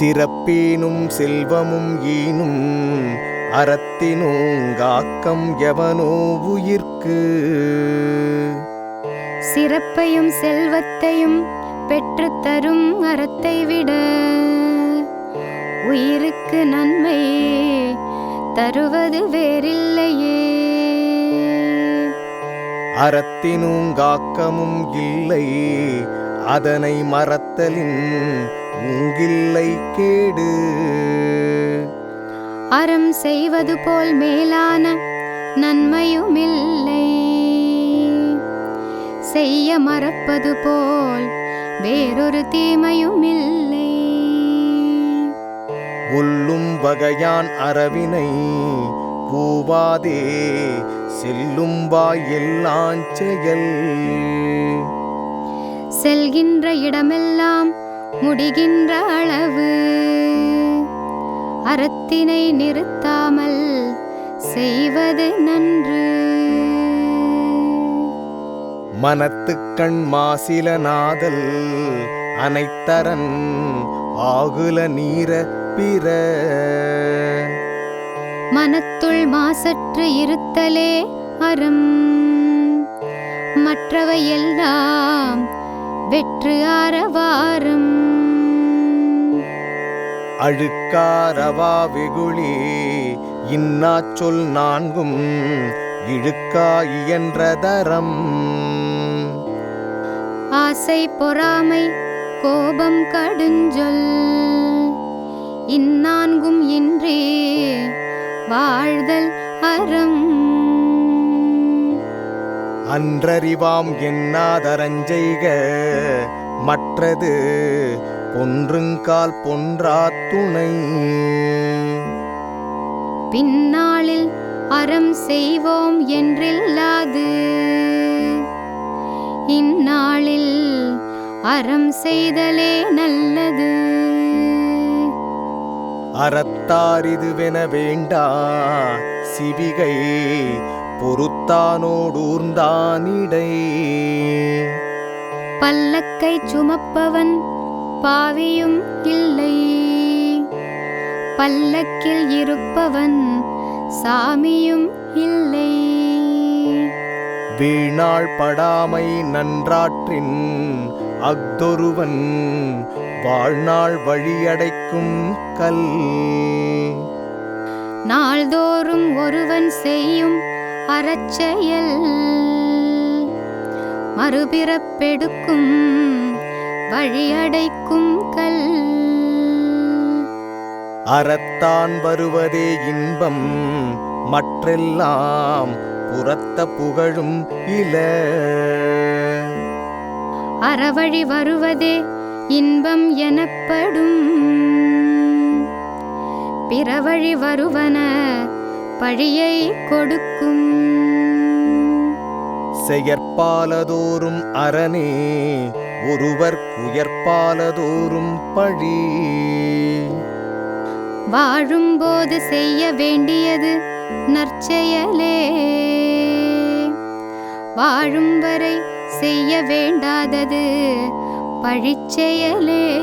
சிறப்பேனும் செல்வமும் ஈனும் அறத்தினோங்காக்கம் எவனோ உயிர்க்கு. சிறப்பையும் செல்வத்தையும் பெற்றுத் தரும் அறத்தை விட உயிருக்கு நன்மை தருவது வேறில்லையே. அறத்தினோங்காக்கமும் இல்லை அதனை மறத்தலின் உங்கில்லை கேடு. அறம் செய்வது போல் மேலான நன்மையுமில்லை செய்ய மறப்பது போல் வேறொரு தீமையுமில்லை ஒல்லும் வகையான் அறவினை கூவாதே செல்லும் வாய் எல்லாஞ் செயல். செல்கின்ற இடமெல்லாம் முடிகின்ற அளவு அறத்தினை நிறுத்தாமல் செய்வது நன்று. மனத்துக்கண் மாசில நாதல் அனைத்தரன் ஆகுல நீர பிற. மனத்துள் மாசற்று இருத்தலே அறம். மற்றவை எல்லாம் வெற்று ஆரவாரம். அழுக்காரவா வெகுளி இன்னாச் சொல் நான்கும் இழுக்கா இயன்றதரம் ஆசை பொறாமை கோபம் கடுஞ்சொல். இந்நான்கும் இன்றி வாழ்தல் அறம். அன்றறிவாம் எண்ணாதரஞ்செய்க மற்றது பொன்றுங்கால் பொன்றா துணை. பின்னாளில் அறம் செய்வோம் என்றில்லாது இந்நாளில் அறம் செய்தலே நல்லது. அறத்தாரிதுவென வேண்டா. சிவிகை பொறுத்தானோடூர்ந்தானிடை பல்லக்கை சுமப்பவன் பாவியும் இல்லை. பல்லக்கில் இருப்பவன் சாமியும் இல்லை. வீணாள் படாமை நன்றாற்றின் அஃதொருவன் வாழ்நாள் வழியடைக்கும் கல். நாள்தோறும் ஒருவன் செய்யும் அறச்செயல். மறுபிறப்பெடுக்கும் வழியடைக்கும் கல். அறத்தான் வருவதே இன்பம் மற்றெல்லாம் புறத்த புகழும் இல. அறவழி வருவதே இன்பம் எனப்படும். பிறவழி வருவன பழியை கொடுக்கும். செயற்பாலதோறும் அரணே ஒருவர் குயற்பாலதோறும் பழி. வாழும்போது செய்ய வேண்டியது நற்செயலே. வாழும் வரை செய்ய வேண்டாதது பழிச்செயலே.